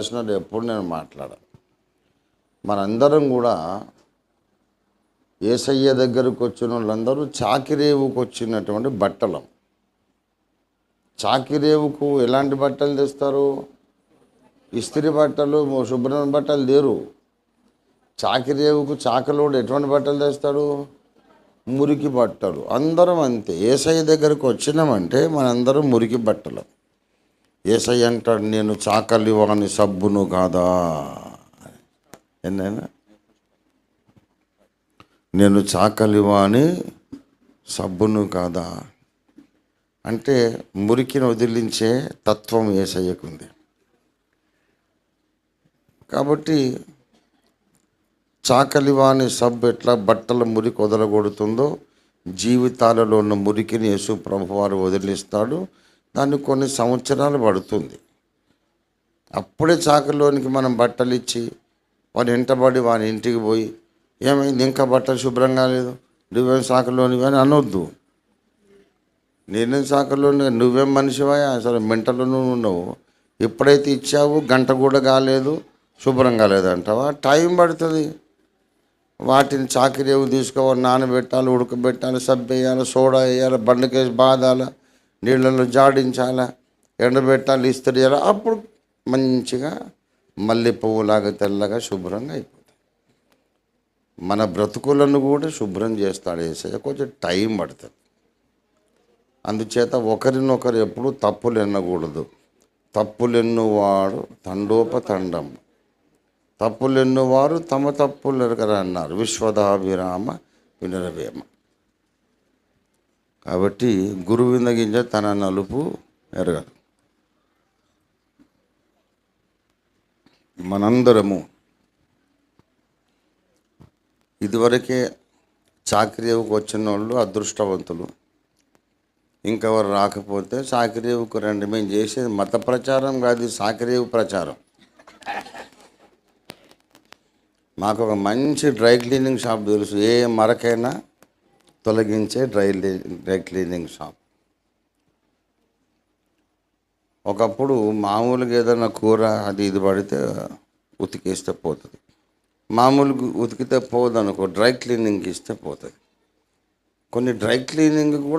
ప్రశ్నలు ఎప్పుడు నేను మాట్లాడా మనందరం కూడా ఏసయ్య దగ్గరకు వచ్చిన వాళ్ళందరూ చాకిరేవుకు వచ్చినటువంటి బట్టలు. చాకిరేవుకు ఎలాంటి బట్టలు తెస్తారు? ఇస్త్రీ బట్టలు శుభ్రమైన బట్టలు లేరు. చాకిరేవుకు చాకలోడు ఎటువంటి బట్టలు తెస్తాడు? మురికి బట్టలు. అందరం అంతే. ఏసయ్య దగ్గరకు వచ్చినామంటే మనందరం మురికి బట్టలు. ఏసయ్య అంటాడు నేను చాకలివాని సబ్బును కాదా? ఎన్నైనా నేను చాకలివాని సబ్బును కాదా? అంటే మురికిని వదిలించే తత్వం ఏసయ్యకుంది కాబట్టి చాకలివాని సబ్బు ఎట్లా బట్టల మురికి వదలగొడుతుందో జీవితాలలో ఉన్న మురికిని యేసు ప్రభువారు వదిలిస్తాడు. దాన్ని కొన్ని సంవత్సరాలు పడుతుంది. అప్పుడే చాకలోనికి మనం బట్టలు ఇచ్చి వారి వెంటబడి వాని ఇంటికి పోయి ఏమైంది? ఇంకా బట్టలు శుభ్రంగా లేదు. నువ్వేం శాఖలోని అని అనొద్దు. నేనేం శాఖలోని నువ్వేం మనిషివా? అసలు మెంటలో నువ్వు ఉన్నావు ఎప్పుడైతే ఇచ్చావు గంట కూడా కాలేదు శుభ్రం కాలేదు అంటావా? టైం పడుతుంది. వాటిని చాకరేవు తీసుకోవాలి? నానబెట్టాలి ఉడకబెట్టాలి సబ్బు వేయాలి సోడా వేయాలి బండకేసి బాధాలి నీళ్ళలో జాడించాలి ఎండబెట్టాలి ఇస్త్రీ చేయాలి అప్పుడు మంచిగా మల్లె పువ్వులాగా తెల్లగా శుభ్రంగా అయిపోతుంది మన బ్రతుకులను కూడా శుభ్రం చేస్తాడు ఏసయ్య కొంచెం టైం పడుతుంది. అందుచేత ఒకరినొకరు ఎప్పుడు తప్పులు ఎన్నకూడదు. తప్పులు ఎన్నువాడు తండోపతండం. తప్పులు ఎన్నువారు తమ తప్పులు ఎరగరన్నారు విశ్వదాభిరామ వినరవేమ. కాబట్టి గురువింద గింజ తన నలుపు ఎరగదు మనందరము ఇదివరకే చాకరీవుకు వచ్చిన వాళ్ళు అదృష్టవంతులు. ఇంకెవరు రాకపోతే సాకిరేవుకు రండి మేము చేసేది మత ప్రచారం కాదు సాకిరేవు ప్రచారం. మాకు ఒక మంచి డ్రై క్లీనింగ్ షాప్ తెలుసు ఏ మరకైనా తొలగించే డ్రై డ్రై క్లీనింగ్ షాప్. ఒకప్పుడు మామూలుగా ఏదైనా కూర అది ఇది పడితే ఉతికేస్తే పోతుంది. మామూలుగా ఉతికితే పోదు అనుకో డ్రై క్లీనింగ్కి ఇస్తే పోతుంది. కొన్ని డ్రై క్లీనింగ్ కూడా